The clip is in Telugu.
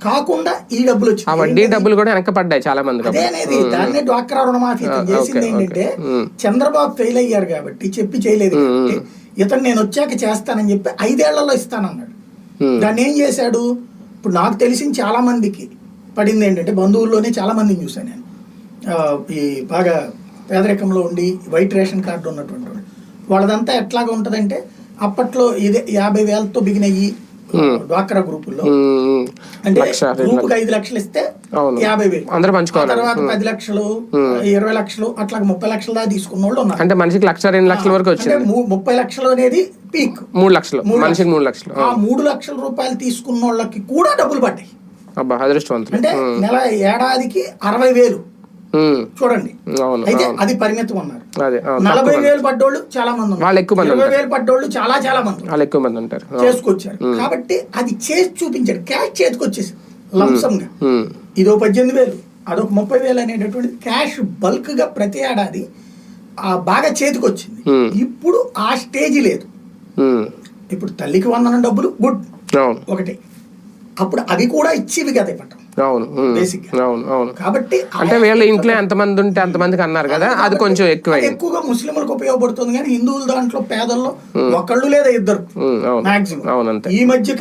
కాకుండా ఈ డబ్బులు ఆ వడ్డీ డబ్బులు కూడా వెనక పడ్డాయి చాలా మంది అదే అనేది దాన్నే డ్వాక్రా రుణమాఫీ చేసింది ఏంటంటే. చంద్రబాబు ఫెయిల్ అయ్యారు కాబట్టి చెప్పి చేయలేదు ఇతను నేను వచ్చాక చేస్తానని చెప్పి ఐదేళ్ళలో ఇస్తానన్నాడు. దాన్ని ఏం చేశాడు? ఇప్పుడు నాకు తెలిసిన చాలా మందికి పడింది ఏంటంటే బంధువుల్లోనే చాలా మందిని చూశాను నేను. ఆ, ఈ బాగా పేదరికంలో ఉండి వైట్ రేషన్ కార్డు ఉన్నటువంటి వాళ్ళు. వాళ్ళదంతా ఎట్లాగా ఉంటదంటే అప్పట్లో ఇదే యాభై వేలతో బిగినయ్యి డ్వాక్రా గ్రూపుల్లో. అంటే గ్రూప్ ఐదు లక్షలు ఇస్తే. యాభై వేలు. అందరూ పంచుకోవాలి. తర్వాత పది లక్షలు ఇరవై లక్షలు అట్లా ముప్పై లక్షల దాకా తీసుకున్న వాళ్ళు ఉన్నారు. అంటే మనిషికి లక్ష రెండు లక్షల వరకు వచ్చింది ముప్పై లక్షలు అనేది పీక్ మూడు లక్షలు. మనిషికి మూడు లక్షలు. ఆ మూడు లక్షల రూపాయలు తీసుకున్న వాళ్ళకి కూడా డబ్బులు పడ్డాయి. అబ్బా అదృష్టవంతులు. అంటే నెల ఏడాదికి అరవై వేలు. చూడండి. అయితే అది పరిమితం అవును. నలభై వేలు పడ్డోళ్ళు చాలా మంది ఉన్నారు. వాళ్ళు ఎక్కువ మంది ఇరవై వేలు పడ్డోళ్ళు చాలా చాలా మంది ఉన్నారు. వాళ్ళు ఎక్కువ మంది ఉంటారు. చేసుకొచ్చారు. కాబట్టి అది చేసి చూపించాడు. క్యాష్ చేతికి వచ్చేసి లంసంగా ఇదో పద్దెనిమిది వేలు అదొక ముప్పై వేలు అనేటటువంటి క్యాష్ బల్క్గా ప్రతి ఏడాది ఆ బాగా చేతికి వచ్చింది Hmm. ఇప్పుడు ఆ స్టేజ్ లేదు. ఇప్పుడు తల్లికి వందనం డబ్బులు గుడ్. ఒకటి. అప్పుడు అవి కూడా ఇచ్చేవి కదా ఇవ్వటం అవును. అవును అవును. కాబట్టి అంటే వీళ్ళ ఇంట్లో ఎంతమంది ఉంటే అంతమందికి అన్నారు కదా అది కొంచెం అది ఎక్కువైంది ఎక్కువగా ముస్లింలకు ఉపయోగపడుతుంది కానీ హిందువుల దాంట్లో పేదల్లో ఒకళ్ళు లేదా ఇద్దరు మాక్సిమం. ఈ మధ్య